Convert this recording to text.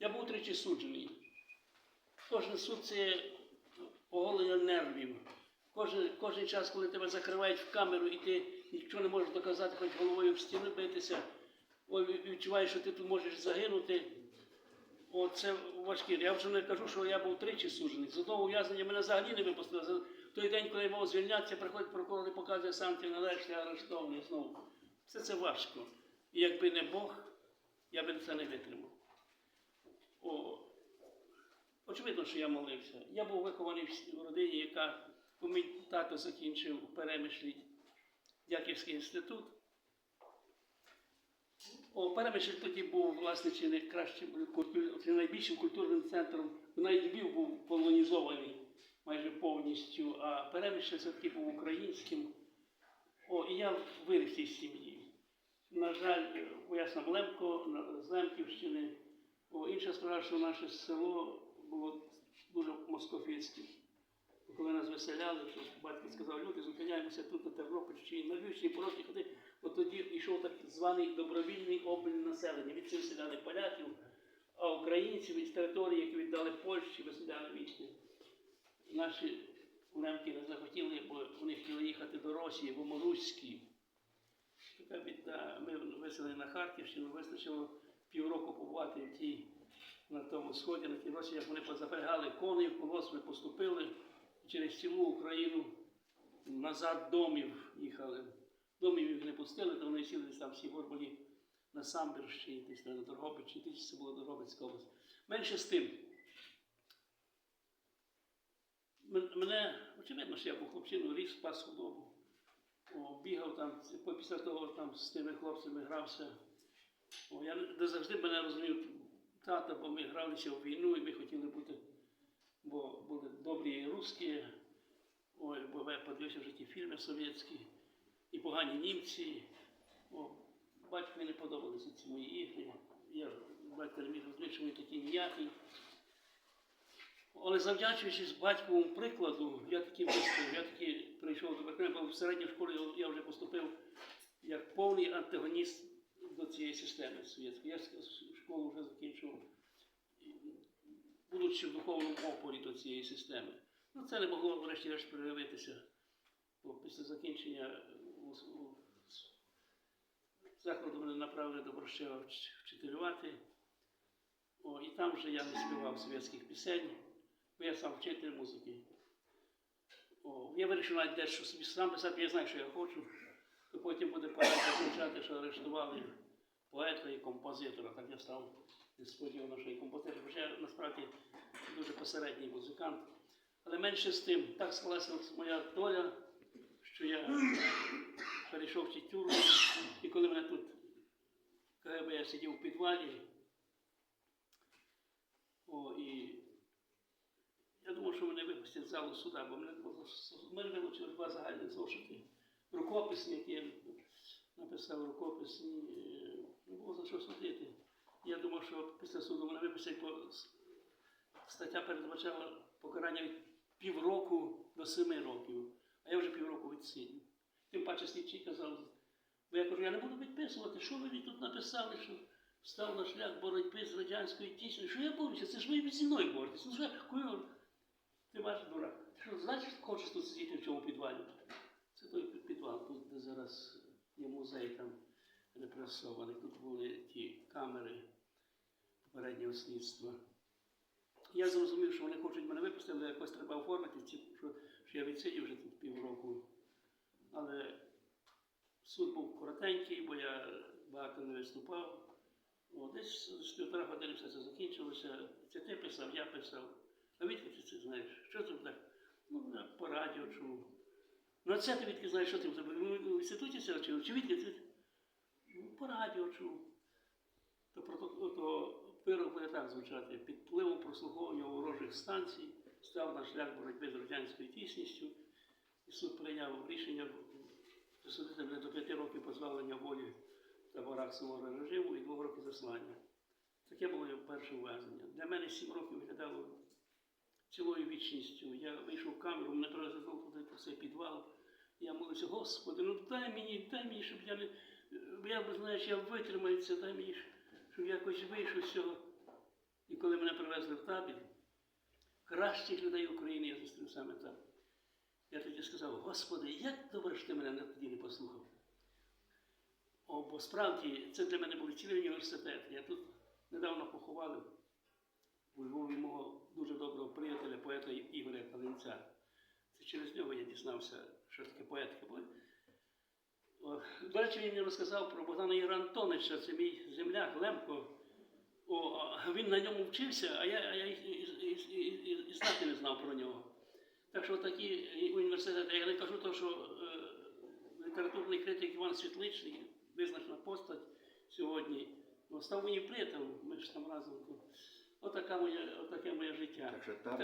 Я був тричі суджений. Кожен суд це оголення нервів. Кожен, кожен час, коли тебе закривають в камеру і ти нічого не можеш доказати, хоч головою в стіну битися, ой, відчуваєш, що ти тут можеш загинути. О, це важкі. Я вже не кажу, що я був тричі суджений. З одного ув'язнення мене взагалі не випустили. За той день, коли я мав звільнятися, приходить прокурор і показує санкції належні арештовані знову. Все це важко. І якби не Бог, я би це не витримав. О, очевидно, що я молився. Я був вихований в родині, яка бо мій тато закінчив у перемишлі Дяківський інститут. О, Перемишль тоді був, власне, чи не кращим чи найбільшим культурним центром. Навіть Львів був полонізований майже повністю, а Перемишль все-таки був українським. О, і я виріс цій сім'ї. На жаль, я сам Лемко з Лемківщини. О, інша справа, що наше село було дуже москофільським. Коли нас виселяли, то батько сказав, люди, зупиняємося тут на Тернопільщині, на Львівщині, порожні ходи. От тоді йшов так званий добровільний обмін населення. Від цих виселяли поляків, а українців із території, які віддали Польщі, виселяли вічні. Наші лемки не захотіли, бо вони хотіли їхати до Росії. Така біда. Ми виселили на Харківщину, вистачило півроку побувати в тій, на тому сході, на тій Росії, як вони позапрягали коней, в колос ми поступили через цілу Україну назад домів їхали. Домів їх не пустили, то вони сіли там всі горболі на Самбірщині, десь на Дрогобичі, десь це була Дрогобицька область. Менше з тим. Мене, очевидно, що я був хлопчиною, ріс, спас худобу. Бігав там, після того там з тими хлопцями грався. О, я не завжди мене розумів тата, бо ми гралися в війну і ми хотіли бути, бо були добрі русські, ой, бо я подивився вже ті фільми совєтські, і погані німці. О, батькові не подобалися ці мої ігри. Я батько не міг розуміти, що вони такі ніякі. Але завдячуючись батьковому прикладу, я таки вистояв, я таки прийшов до Беркли, бо в середній школі я вже поступив як повний антагоніст до цієї системи совєтської. Я школу вже закінчив, будучи в духовному опорі до цієї системи. Ну, це не могло врешті-решт проявитися. Бо після закінчення у, закладу мене направили до Борщева вчителювати. О, і там вже я не співав совєтських пісень, бо я сам вчитель музики. О, я вирішив навіть дещо сам писати, я знаю, що я хочу, то потім буде пора означати, що арештували поета і композитора. Так я став несподівано, що і композитор, хоча я насправді дуже посередній музикант. Але менше з тим, так склалася моя доля, що я перейшов в ті і коли мене тут КГБ я сидів у підвалі, о, і я думав, що мене випустять з залу суда, бо мене, мене вилучили два загальні зошити. Рукописні, які я написав рукописні, що судити. Я думав, що після суду мене випустять, бо стаття передбачала покарання від півроку до семи років, а я вже півроку відсидів. Тим паче слідчий казав, бо я кажу, я не буду підписувати, що ви тут написали, що став на шлях боротьби з радянською тісною. Що я борюся? Це ж ви зі мною боретесь. Ну що, я- ти ваш дурак. Ти що, значить, хочеш тут сидіти в цьому підвалі? Це той підвал, тут де зараз є музей там репресований. Тут були ті камери попереднього слідства. Я зрозумів, що вони хочуть мене випустити, але якось треба оформити, що, я відсидів вже тут півроку. Але суд був коротенький, бо я багато не виступав. О, десь з півтора години все це закінчилося. Це ти писав, я писав. А відки ти це знаєш? Що це так? Ну, по радіо чув. Ну, а це ти відки знаєш, що ти в? Інституті це вчив? Чи відки ти? По радіо чув. То, протокол, то пирог буде так звучати. Під впливом прослуховування ворожих станцій став на шлях боротьби з радянською тісністю. І суд прийняв рішення присудити мене до п'яти років позбавлення волі в таборах суворого режиму і двох років заслання. Таке було його перше ув'язнення. Для мене сім років виглядало цілою вічністю. Я вийшов в камеру, мене привезли туди в цей підвал. Я молився, Господи, ну дай мені, дай мені, щоб я не. Бо Я знаєш, я витримаю це, дай мені, щоб якось вийшов з цього. І І коли мене привезли в табір, кращих людей України я зустрів саме там. Я тоді сказав, Господи, як добре, що ти мене тоді не послухав. О, бо справді це для мене був цілий університет. Я тут недавно поховали у Львові мого дуже доброго приятеля, поета Ігоря Калинця. Це через нього я дізнався, що таке поетика були. До речі, він мені розказав про Богдана Ігора Антоновича, це мій земляк Лемко. О, він на ньому вчився, а я, я і, і, і, і, і знати не знав про нього. Так що такі університети, я не кажу, то, що е, літературний критик Іван Світличний, визначена постать сьогодні, ну, став моїм приятелем, ми ж там разом. Отака моя, отаке моє життя. Так що там